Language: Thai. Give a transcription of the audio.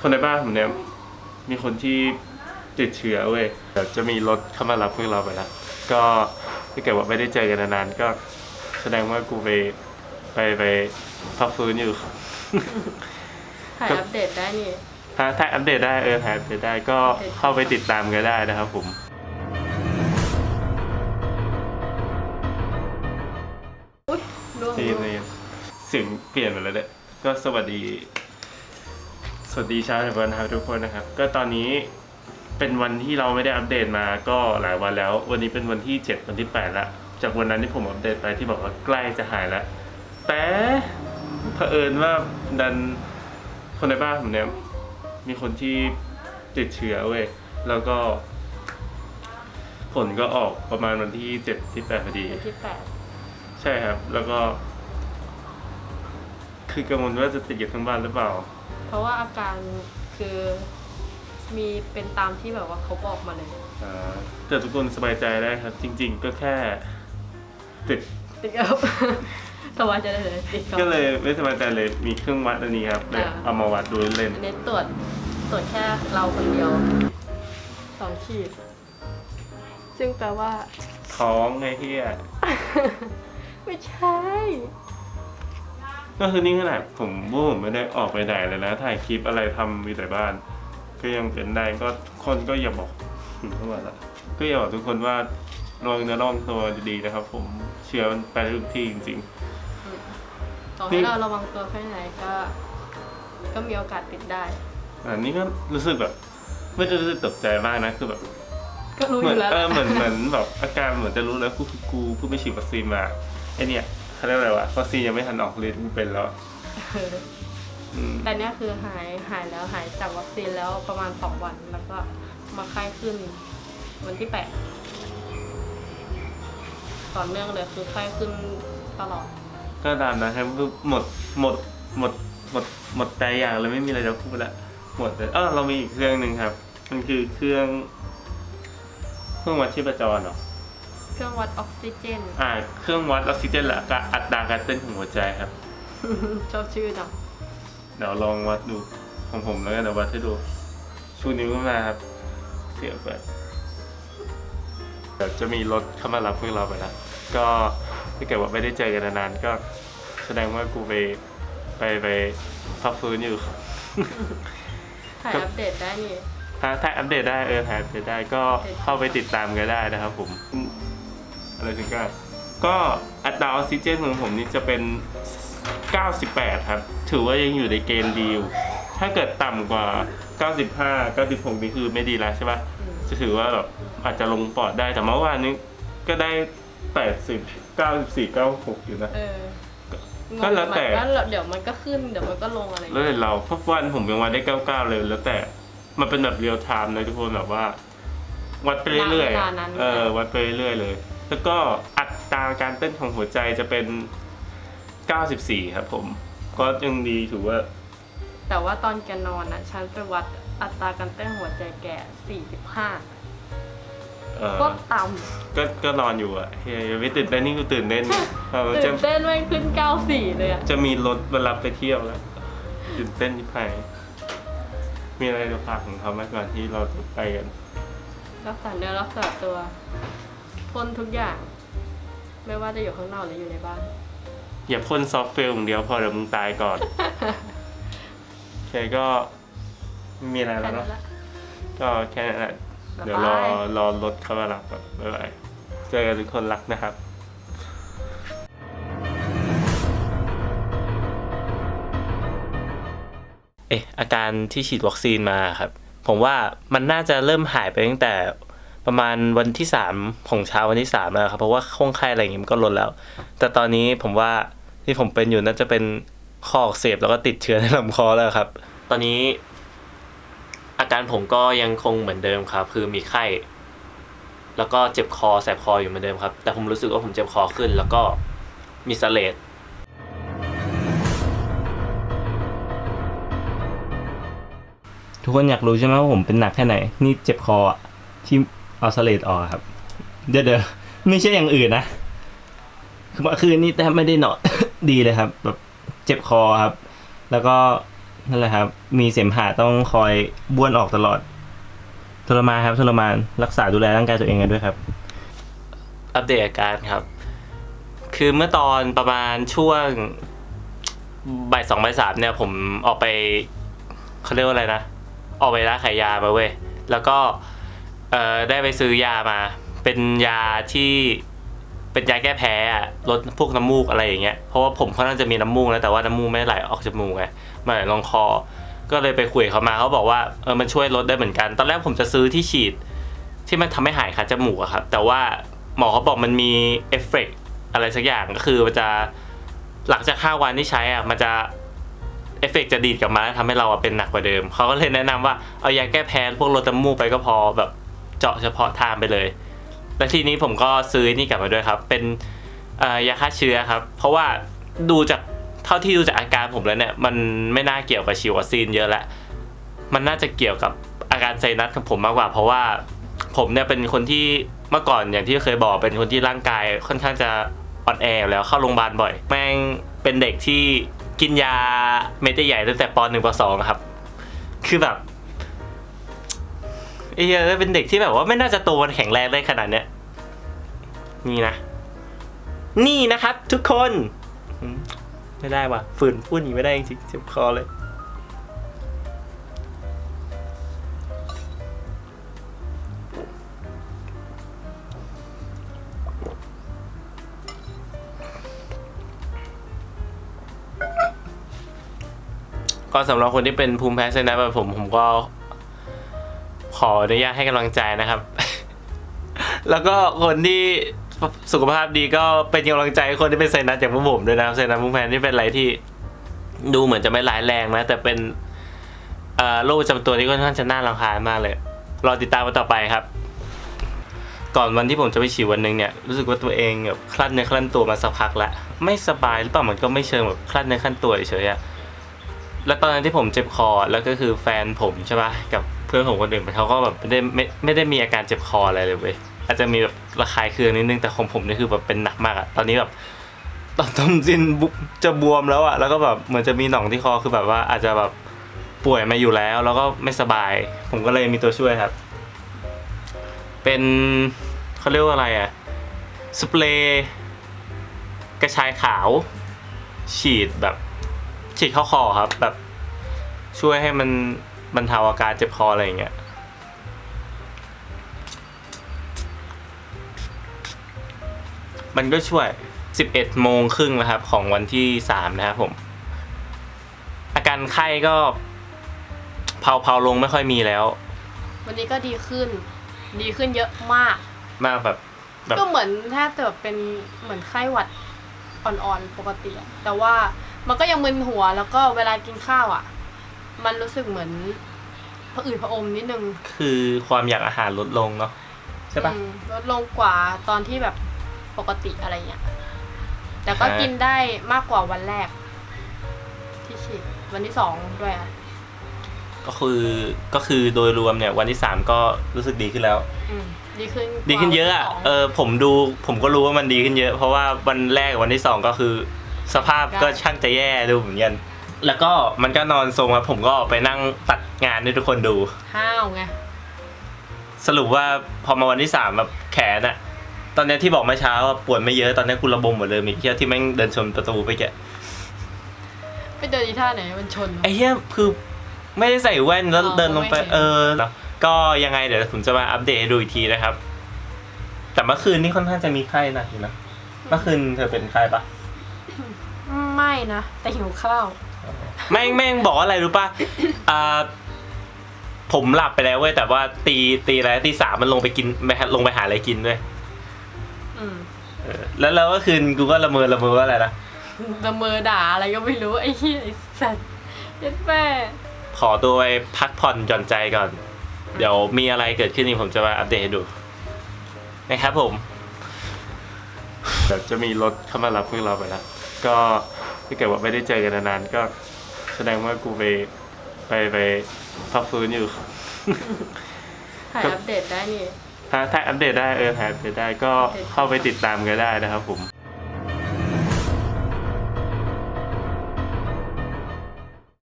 คนในบ้านผมเนี่ยมีคนที่ติดเชื้อเว้ยเดี๋ยวจะมีรถเข้ามารับพวกเราไปแล้วก็ถ้าเกิดว่าไม่ได้เจอกันนานๆก็แสดงว่ากูไปไปไปพักฟื้นอยู่ ถ่ายอัปเดตได้นี่ถ้าถ้าอัปเดตได้เออถ่ายอัปเดตได้ก็เข้าไปติดตามกันได้นะครับผมอุ๊ยรวมที่ในเสียงเปลี่ยนไปแล้วเนี่ยก็สวัสดีส วัสดีชาวไทยบอลนะครับทุกคนนะครับ ก็ตอนนี้เป็นวันที่เราไม่ได้อัปเดตมาก็หลายวันแล้ว วันนี้เป็นวันที่ 7 วันที่8แล้วจากวันนั้นที่ผมอัปเดตไปที่บอกว่าใกล้จะหายแล้ว แต่เผอิญว่าดันคนในบ้านผมเนี่ยมีคนที่ติดเชื้อเว้ยแล้วก็ ผลก็ออกประมาณวันที่ 7 ที่8พอดีวันที่แปดใช่ครับ แล้วก็ คือกังวลว่าจะติดกันทั้งบ้านหรือเปล่า เพราะว่าอาการคือมีเป็นตามที่แบบว่าเขาบอกมาเลย อ่าแต่ทุกคนสบายใจได้ครับ จริง ๆ ก็แค่ติดติดกับสบายใจได้เลยติดกับ ก็เลยไม่สบายใจเลยมีเครื่องวัดอันนี้ครับเลยอ่า เอามาวัดดูเล่นอันนี้ตรวจตรวจแค่เราคนเดียวสองขีด ซึ่งแปลว่าท้องไงเฮียไม่ใช่ ก็คือนี่ขนาดผมว่าผมไม่ได้ออกไปไหนเลยนะ ถ่ายคลิปอะไรทำอยู่แต่บ้าน ก็ยังเป็นได้ก็คนก็อย่าบอกเข้ามาละก็อย่าบอกทุกคนว่าระวังเนื้อระวังตัวดีๆนะครับ ผมเชื้อมันไปได้ทุกที่จริงๆต่อนี่ให้เราระวังตัวแค่ไหนก็ ก็มีโอกาสติดได้อันนี้ก็รู้สึกแบบ ไม่ได้รู้สึกตกใจมากนะคือแบบ ก็รู้เหอมือนยู่แล้วเออเหมือนเหมือนแบบอาการเหมือนจะรู้แล้วกูกูเพิ่งไปฉีดวัคซีนมาไอเนี่ย เขาเรียกอะไรวะวัคซีนยังไม่ทันออกฤทธิ์มันเป็นแล้วเอออืมแต่เนี้ยคือหายหายแล้วหายจากวัคซีนแล้วประมาณสองวันแล้วก็มาไข้ขึ้น วันที่แปดต่อเนื่องเลยคือไข้ขึ้นตลอด ก็ตามนะครับคือหมดหมดหมดหมดหมดแต่อย่างเลยไม่มีอะไรจะพูดละหมดเลยเออเรามีอีกเครื่องหนึ่งครับ มันคือเครื่อง เครื่องวัดชีพจรเหรอ เครื่องวัดออกซิเจน อ่าเครื่องวัดออกซิเจนและก็อัตราการเต้นของหัวใจครับ ชอบชื่อจังเดี๋ยวลองวัดดูของผมแล้วกันเดี๋ยววัดให้ดู ชูนิ้วขึ้นมาครับ เสียบไปเดี๋ยวจะมีรถเข้ามารับพวกเราไปแล้วก็ถ้าเกิดว่าไม่ได้เจอกันนานๆก็แสดงว่ากูไปไปไปพักฟื้นอยู่ถ่ายอัปเดตได้นี่ ถ้าถ้าอัปเดตได้เออถ่ายอัปเดตได้ก็เข้าไปติดตามกันได้นะครับผม อะไรถึงก็ก็อัตราออกซิเจนของผมนี่จะเป็น 98 ครับ ถือว่ายังอยู่ในเกณฑ์ดีอยู่ถ้าเกิดต่ำกว่า 95 96 นี่คือไม่ดีแล้วใช่ปะอืมจะถือว่าแบบอาจจะลงปอดได้แต่เมื่อวานนี้ก็ได้ 80 94 96 อยู่นะ เออก็แล้วแต่งงมันก็เดี๋ยวมันก็ขึ้นเดี๋ยวมันก็ลงอะไรอย่างแล้วเงี้ยแต่เราเพราะวันผมยังวัดได้ 99 เลยแล้วแต่มันเป็นแบบเรียลไทม์เลยทุกคนแบบว่า วัดไปเรื่อยๆณเวอะลานั้นเออวัดไปเรื่อยๆเลย แล้วก็อัตราการเต้นของหัวใจจะเป็น 94 ครับผม ก็ยังดีถือว่า แต่ว่าตอนแกนอนนะฉันไปวัดอัตราการเต้นหัวใจแก45เออก็ต่ก็ก็นอนอยู่อะเฮ้ยยังไม่ตื่นเต้นนี่กูตื่นเต้นเออำจะตื่นเต้นไม่งขึ้น 94 เลยอะจะมีรถมารับไปเที่ยวแล้วตื่นเต้นที่ไปมีอะไรจะฝากของเขาไหมก่อนที่เราจะไปกัน รักษาเนื้อรักษาตัว พ่นทุกอย่าง ไม่ว่าจะอยู่ข้างนอกหรืออยู่ในบ้าน อย่าพ่นซอฟต์เวลอย่างเดียวพอเดี๋ยวมึงตายก่อนโอเคก็ไม่มีอะไรแค่แล้วนั้เนาะนละก็แค่นั้นแหละบ๊ายบายเดี๋ยวรอรอรถเข้ามารับก่อนบ๊ายบายเจอกันทุกคนรักนะครับเอ๊ะอาการที่ฉีดวัคซีนมาครับ ผมว่ามันน่าจะเริ่มหายไปตั้งแต่ ประมาณวันที่สามของเช้าวันที่สามแล้วครับเพราะว่าคงไข้อะไรอย่างงี้มันก็ลดแล้ว แต่ตอนนี้ผมว่าที่ผมเป็นอยู่น่าจะเป็นคออักเสบแล้วก็ติดเชื้อในลำคอแล้วครับ ตอนนี้อาการผมก็ยังคงเหมือนเดิมครับ คือมีไข้ แล้วก็เจ็บคอแสบคออยู่เหมือนเดิมครับ แต่ผมรู้สึกว่าผมเจ็บคอขึ้น แล้วก็มีเสเลดทุกคนอยากรู้ใช่ไหมว่าผมเป็นหนักแค่ไหน นี่เจ็บคออะที่ เอาสเลดออกครับ เดี๋ยวเดี๋ยวไม่ใช่อย่างอื่นนะคือเมื่อคืนนี้แทบไม่ได้นอน ดีเลยครับ แบบเจ็บคอครับ แล้วก็นั่นแหละครับ มีเสมหะต้องคอยบ้วนออกตลอดทรมานครับทรมานรักษาดูแลร่างกายตัวเองกันด้วยครับ อัปเดตอาการครับ คือเมื่อตอนประมาณช่วงบ่ายสองบ่ายสามเนี่ย ผมออกไปเขาเรียกว่าอะไรนะ ออกไปร้านขายยามาเว้ยแล้วก็ เอ่อได้ไปซื้อยามา เป็นยาที่เป็นยาแก้แพ้อะลดพวกน้ำมูกอะไรอย่างเงี้ยเพราะว่าผมค่อนข้างจะมีน้ำมูกนะแต่ว่าน้ำมูกไม่ไหลออกจมูกไงมาไหลลงคอ ก็เลยไปคุยกับเขามาเขาบอกว่าเออมันช่วยลดได้เหมือนกัน ตอนแรกผมจะซื้อที่ฉีด ที่มันทำให้หายคัดจมูกอะครับ แต่ว่าหมอเขาบอกมันมีเอฟเฟกต์อะไรสักอย่างก็คือมันจะหลังจาก5วันที่ใช้อะมันจะเอฟเฟกต์จะดีดกลับมาแล้วทำให้เราอะเป็นหนักกว่าเดิมเขาก็เลยแนะนำว่าเอายาแก้แพ้พวกลดน้ำมูกไปก็พอแบบ เจาะเฉพาะทางไปเลย และทีนี้ผมก็ซื้อนี่กลับมาด้วยครับ เป็นยาฆ่าเชื้อครับ เพราะว่าดูจากเท่าที่ดูจากอาการผมแล้วเนี่ย มันไม่น่าเกี่ยวกับชิววัคซีนเยอะแล้วมันน่าจะเกี่ยวกับอาการไซนัสของผมมากกว่า เพราะว่าผมเนี่ยเป็นคนที่เมื่อก่อนอย่างที่เคยบอกเป็นคนที่ร่างกายค่อนข้างจะอ่อนแอแล้วเข้าโรงพยาบาลบ่อย แม่งเป็นเด็กที่กินยาเม็ดใหญ่ตั้งแต่ป .1 ป .2 ครับ คือแบบ ไอ้เหี้ยเป็นเด็กที่แบบว่าไม่น่าจะโตมันแข็งแรงได้ขนาดเนี้ยนี่นะ นี่นะครับ ทุกคนไม่ได้ว่ะฝืนพูดอย่างนี้ไม่ได้จริงๆเจ็บคอเลย ก็สำหรับคนที่เป็นภูมิแพ้ไซนัสแบบผมผมก็ ขออนุญาตให้กำลังใจนะครับ แล้วก็คนที่สุขภาพดีก็เป็นกำลังใจให้คนที่เป็นไซนัสอย่างพวกผมด้วยนะไซนัสภูมิแพ้นี่เป็นอะไรที่ดูเหมือนจะไม่ร้ายแรงนะ แต่เป็นโรคประจำตัวที่ค่อนข้างจะน่ารำคาญมากเลย รอติดตามกันต่อไปครับ ก่อนวันที่ผมจะไปฉีดวันหนึ่งเนี่ย รู้สึกว่าตัวเองแบบคลั่นเนื้อคลั่นตัวมาสักพักแล้วไม่สบายหรือเปล่ามันก็ไม่เชิงแบบคลั่นเนื้อคลั่นตัวเฉยๆแล้วตอนนั้นที่ผมเจ็บคอแล้วก็คือแฟนผมใช่ปะกับ เพื่อนผมคนอื่นเขาก็แบบไม่ได้ไม่ไม่ได้มีอาการเจ็บคออะไรเลยเว้ยอาจจะมีแบบระคายเคืองนิดนึงแต่ของผมนี่คือแบบเป็นหนักมากอะตอนนี้แบบตอนต้มจินจะบวมแล้วอะแล้วก็แบบเหมือนจะมีหนองที่คอคือแบบว่าอาจจะแบบป่วยมาอยู่แล้ว แล้วก็ไม่สบาย ผมก็เลยมีตัวช่วยครับ เป็นเขาเรียกว่าอะไรอะสเปรย์กระชายขาว ฉีดแบบฉีดเข้าคอครับ แบบช่วยให้มัน บรรเทาอาการเจ็บคออะไรอย่างเงี้ยมันก็ช่วย 11 โมงครึ่งนะครับ ของวันที่ 3 นะครับผม อาการไข้ก็เผาๆลงไม่ค่อยมีแล้ว วันนี้ก็ดีขึ้น ดีขึ้นเยอะมาก มากแบบแบบก็เหมือนแทบจะแบบเป็นเหมือนไข้หวัดอ่อนๆปกติอะแต่ว่ามันก็ยังมึนหัวแล้วก็เวลากินข้าวอะ มันรู้สึกเหมือนผะอืดผะอมนิดนึงคือความอยากอาหารลดลงเนาะใช่ปะอืมลดลงกว่าตอนที่แบบปกติอะไรเงี้ยแต่ก็ฮะกินได้มากกว่าวันแรก ที่ฉีดวันที่สองด้วยอะก็คือก็คือโดยรวมเนี่ยวันที่3ก็รู้สึกดีขึ้นแล้ว อืมดีขึ้นกว่าดีขึ้นเยอะอะวันที่สง เออผมดูผมก็รู้ว่ามันดีขึ้นเยอะ เพราะว่าวันแรกกับวันที่สองก็คือ สภาพก็ช่างจะแย่ดูเหมือนกัน แล้วก็มันก็นอนทรงครับผมก็ออกไปนั่งตัดงานให้ทุกคนดู ห้าวไง สรุปว่าพอมาวันที่สามแบบแขนอะตอนเนี้ยที่บอกเมื่อเช้าว่าปวดไม่เยอะตอนนี้กูระบมหมดเลยมีเที่ยวที่แม่งเดินชนประตูไปแกะไปเดินอีท่าไหนมันชนไอ้เหี้ยคือไม่ได้ใส่แว่นแล้วอ๋อเดินลงไป ไม่เห็นเออเนอะก็ยังไงเดี๋ยวผมจะมาอัปเดตให้ดูอีกทีนะครับ แต่เมื่อคืนนี่ค่อนข้างจะมีไข้หนักอยู่นะเมื่อคืนเธอเป็นไข้ปะไม่นะ แต่หิวข้าว แม่งแม่งบอกว่าอะไรรู้ป่ะอ่าผมหลับไปแล้วเว้ยแต่ว่าตีตีอะไรตีสามมันลงไปกินไปหาลงไปหาอะไรกินด้วยอืมเออแล้วแล้วก็คืนกูก็ละเมอละเมอว่าอะไรนะละเมอด่าอะไรก็ไม่รู้ไอ้เหี้ยไอ้สัตว์เย็ดแม่ขอตัวไปพักผ่อนหย่อนใจก่อน เดี๋ยวมีอะไรเกิดขึ้นนี่ผมจะมาอัปเดตให้ดูนะครับผมเดี๋ยวจะมีรถเข้ามารับพวกเราไปแล้วก็ ถ้าเกิดว่าไม่ได้เจอกันนานๆก็แสดงว่ากูไปไปไปพักฟื้นอยู่ ถ่ายอัปเดตได้นี่ ถ้าถ้าอัปเดตได้เออถ่ายอัปเดตได้ก็เข้าไปติดตามกันได้นะครับผม